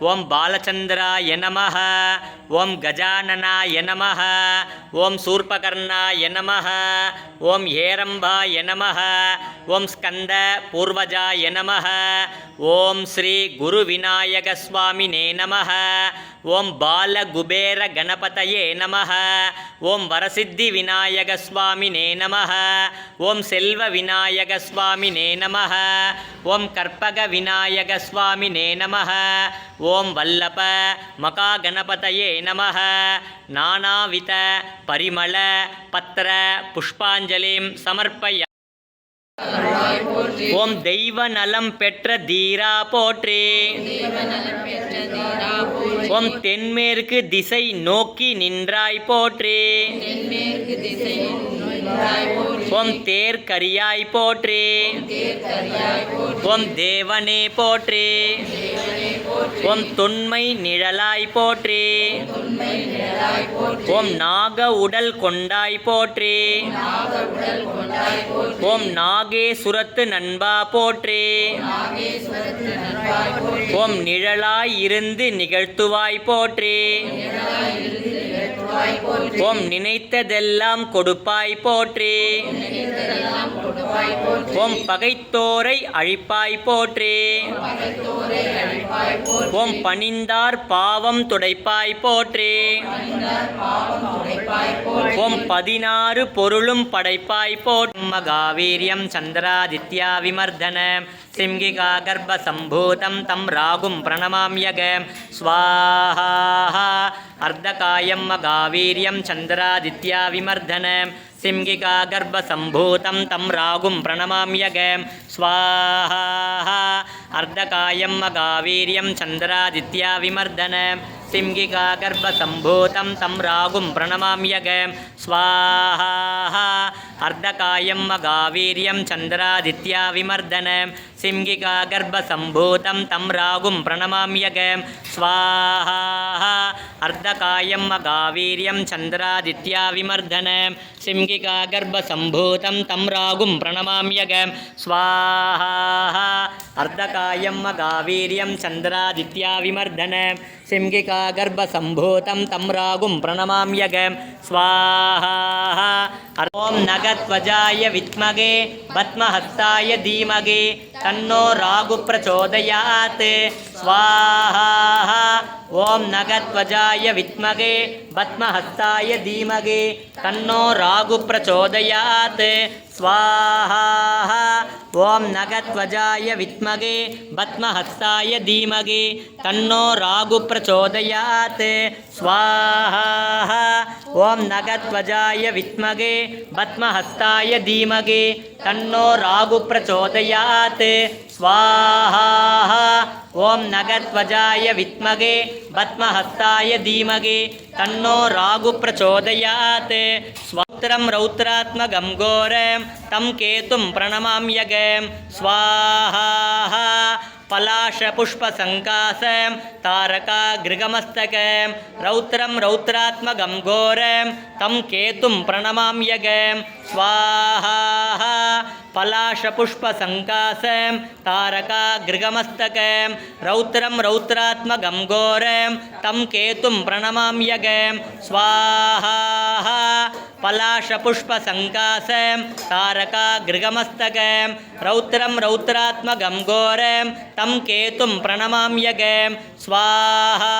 ஓம் பாலச்சந்திராய நம ஓம் கஜானனாய நம ஓம் சூர்பகர்ணாய நம ஓம் ஏரம்பாய நம ஓம் ஸ்கந்த பூர்வஜாய நம ஓம் ஸ்ரீ குரு விநாயக சுவாமினே நம ஓம் பாலகுபேர கணபதயே நம ஓம் வரசித்தி விநாயக சுவாமினே நம ஓம் செல்வ விநாயக சுவாமினே நம ஓம் கற்பக விநாயக சுவாமினே நம ஓம் வல்லப மகாகணபதயே நம நானாவித பரிமள பத்திர புஷ்பாஞ்சலிம் சமர்ப்பய ஓம் தெய்வ நலம் பெற்ற தீரா போற்றே. ஓம் தென்மேற்கு திசை நோக்கி நின்றாய் போற்றே. ஓம் தேர்கரியாய் போற்றே. ஓம் தேவனே போற்றே. ஓம் தொன்மை நிழலாய் போற்றே. ஓம் நாக உடல் கொண்டாய் போற்றே. ஓம் நாகேசுரத்து நண்பா போற்றே. ஓம் நிழலாய் இருந்து நிகழ்த்துவாய் போற்றே. ஓம் நினைத்ததெல்லாம் கொடுப்பாய் போற்றே. ஓம் பகைத்தோரை அழிப்பாய் போற்றே. ஓம் பணிந்தார் பாவம் துடைப்பாய் போற்றே. ஓம் பதினாறு பொருளும் படைப்பாய் போற்றும் மகாவீரியம் சந்திராதித்யா விமர்தன. सिङ्गिकागर्भसम्भूतं तं रागुं प्रणमाम्यग स्वाहा अर्धकायं मगावीर्यं चन्द्रादित्या विमर्दनं सिङ्गिकागर्भसम्भूतं तं रागुं प्रणमाम्यग स्वाहा अर्धकायं मगावीर्यं गावीर्यं चन्द्रादित्या विमर्दनं सिङ्गिकागर्भसम्भूतं तं रागुं प्रणमाम्यग स्वाहा अर्धकायं मगावीर्यं गावीर्यं चन्द्रादित्या विमर्दनम् सिंहिकागर्भसम्भूतं तं रागुं प्रणमाम्यगं स्वाहा अर्धकायं मगावीर्यं चन्द्रादित्या विमर्दनं सिंहिकागर्भसम्भूतं तं रागुं प्रणमाम्यगं स्वाहा अर्धकायं मगावीर्यं चन्द्रादित्या विमर्दनं सिंहिकागर्भसम्भूतं तं रागुं प्रणमाम्यगं स्वाहा ॐ नगत्वजाय विद्मगे पद्महस्ताय धीमगे तन्नो रागुप्रचोदयात् स्वाहा ॐ नग विद्मगे భస్మహస్తాయ ధీమగే తన్నో రాగు ప్రచోదయాత్. స్వాహా ఓం నగత్వజాయ విద్మగే భస్మహస్తాయ ధీమగే తన్నో రాగు ప్రచోదయాత్. స్వాహా ఓం నగత్వజాయ విద్మగే భస్మహస్తాయ ధీమగే తన్నో రాగు ప్రచోదయాత్. स्वाहा ॐ नगरध्वजाय विद्महे पद्महस्ताय धीमहे तन्नो राघुप्रचोदयात् रागुप्रचोदयात् स्वौत्रं रौत्रात्मगङ्गोरं तं केतुं प्रणमाम्यगं यजे स्वाहा पलाशपुष्पसङ्कासयं तारकागृगमस्तगं रौत्रं रौत्रात्मगङ्गोरं तं केतुं प्रणमाम्यगं स्वाहा पलाशपुष्पसङ्कासं तारकागृगमस्तकं रौद्रं रौद्रात्मकं घोरं तं केतुं प्रणमाम्यगं। स्वाहा पलाशपुष्पसङ्कासं तारकागृगमस्तकं रौद्रं रौद्रात्मकं घोरं तं केतुं प्रणमाम्यगं स्वाहा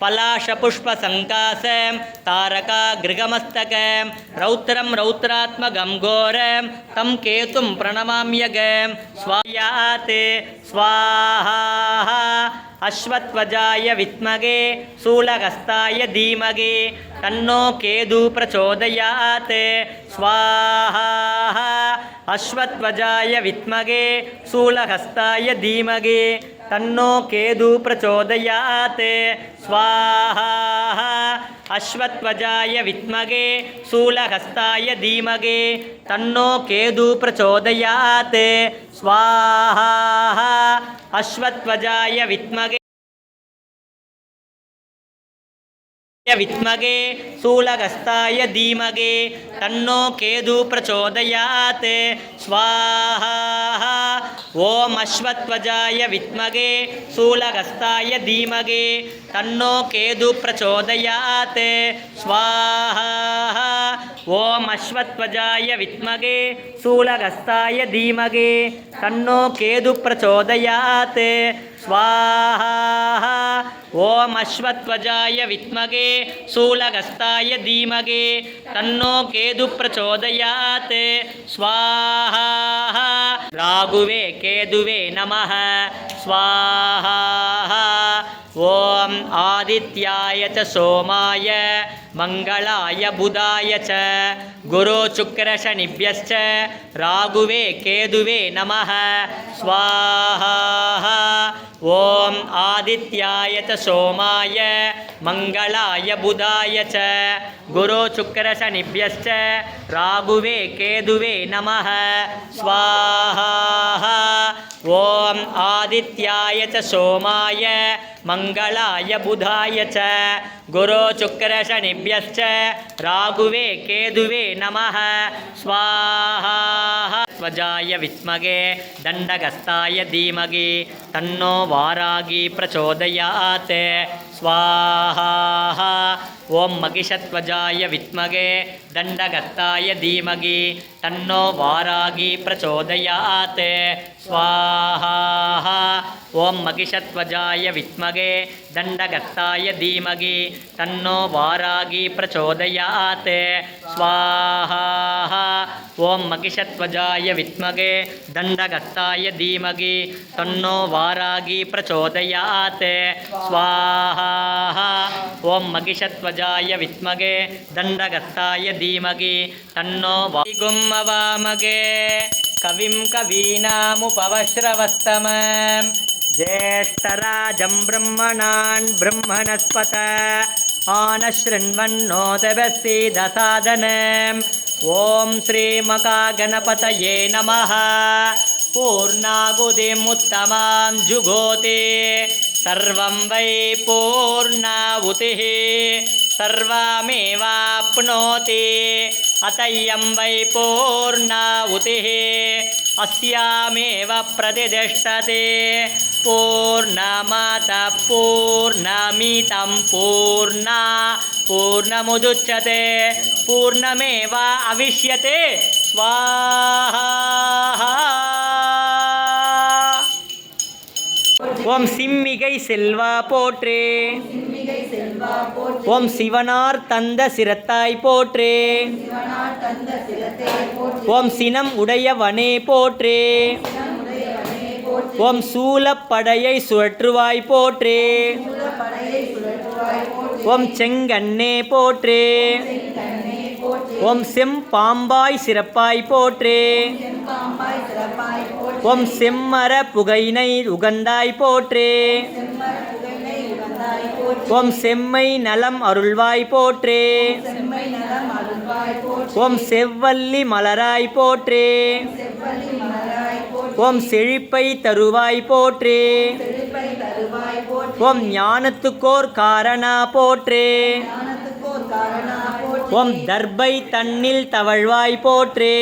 पलाशपुष्पसङ्कासं तारकागृगमस्तकं रौद्रं रौद्रात्मकं घोरं तं केतुं प्रणमाम्यगं स्वायात् स्वाहा अश्वत्वजाय विद्मगे शूलहस्ताय धीमगे तन्नो केतु प्रचोदयात्। स्वाहा ಅಶ್ವಧ್ವಜಾಯ ವಿತ್ಮಗೆ ಶೂಲಹಸ್ತಾಯ ಧೀಮಗೆ, ತನ್ನೋ ಕೇದು ಪ್ರಚೋದಯಾತ್. ಸ್ವಾಹಾ ಅಶ್ವಧ್ವಜಾಯ ವಿತ್ಮಗೆ ಶೂಲಹಸ್ತಾಯ ಧೀಮಗೆ, ತನ್ನೋ ಕೇದು ಪ್ರಚೋದಯಾತ್. ಸ್ವಾಹಾ ಅಶ್ವಧ್ವಜಾಯ ವಿತ್ಮಗೆ ය විත්මගේ සූලගස්ථාය දීමගේ තන්නෝ කේදු ප්‍රචෝදයාත స్వాహ. ఓం అశ్వత్వజాయ విద్మగే శూలగస్తాయ ధీమగే తన్నో కేదు ప్రచోదయాత్. స్వాహ. ఓం అశ్వత్వజాయ విద్మగే శూలగస్తాయ ధీమగే తన్నో కేదు ప్రచోదయాత్. స్వాహ. ఓం అశ్వత్వజాయ విద్మగే శూలగస్తాయ ధీమగే तन्नो केदु प्रचोदयात्। स्वाहा। राघुवे केदुवे नमः। स्वाहा। ஓம் ஆதித்யாய ச சோமாய மங்களாய புதாய ச. குரு சுக்கரசனிபியச்ச ராகுவே கேதுவே நம ஸ்வாஹா. ஓம் ஆதித்யாய ச சோமாய மங்களாய புதாய ச. குரு சுக்கரசனிபியச்ச ராகுவே கேதுவே நம ஸ்வாஹா. ஓம் ஆதித்யாய ச சோமாய மங்களாய புதாய ச. குரு சுக்கரசனிபியச்ச ராகுவே கேதுவே நம ஸ்வாஹாத்வஜாய வித்மகே தண்டகஸ்தாய தீமகி. தன்னோ வாராகி பிரச்சோதயாத் ಸ್ವಾಹ ಓಂ ಮಗಿಷತ್ವಜಾಯ ವಿತ್ಮಗೆ ದಂಡಗತ್ತಾಯ ಧೀಮಗಿ ತನ್ನೋ ವಾರಾಗಿ ಪ್ರಚೋದಯಾತೆ ಸ್ವಾಹಾ ஓம் மகிஷத்வஜாய வித்மகே தண்டகத்தாய தீமகி தன்னோ வாராகி பிரச்சோதயாத். ஸ்வாஹா. ஓம் மகிஷத்வஜாய வித்மகே தண்டகத்தாய தீமகி தன்னோ வாராகி பிரச்சோதயாத். ஸ்வாஹா. ஓம் மகிஷத்வஜாய வித்மகே தண்டகத்தாய தீமகி தன்னோ வாமகே கவிம் கவீனாமுபவஸ்ரவஸ்தமம். ज्येष्ठराजं ब्रह्मणान् ब्रह्मणस्पत। आनशृण्वन्नोदवसीदसादनम् ॐ श्रीमकागणपतये नमः। पूर्णागुदिमुत्तमां जुगोति। सर्वं वै पूर्णाहुतिः। सर्वमेवाप्नोति। अतयं वै पूर्णाहुतिः। अस्यामेव प्रतिष्ठते पूर्णमातः पूर्णमितं पूर्णा पूर्णमुदुच्यते पूर्णमेव अविष्यते स्वाहा ஓம் சிம்மிகை செல்வா போற்றே சிம்மிகை செல்வா போற்றி ஓம் சிவனார் தந்த சிரத்தாய் போற்றே சிவனார் தந்த சிரத்தை போற்றி ஓம் சினம் உடையவனே போற்றே உடையவனே போற்றி ஓம் சூலப்படையை சுழற்றுவாய் போற்றே ஓம் செங்கண்ணே போற்றே ஓம் செம்பாம்பாய் சிறப்பாய் போற்றே செம்பாம்பாய் சிறப்பாய் போற்றி ஓம் செம்மர புகையினை உகந்தாய் போற்றே ஓம் செம்மை நலம் அருள்வாய் போற்றே ஓம் செவ்வல்லி மலராய் போற்றி ஓம் செழிப்பை தருவாய் போற்றே. ஓம் ஞானத்துக்கோர் காரணா போற்றே. ஞானத்துக்கோர் காரணா போற்றி. ஓம் தர்பை தன்னில் தவழ்வாய் போற்றே.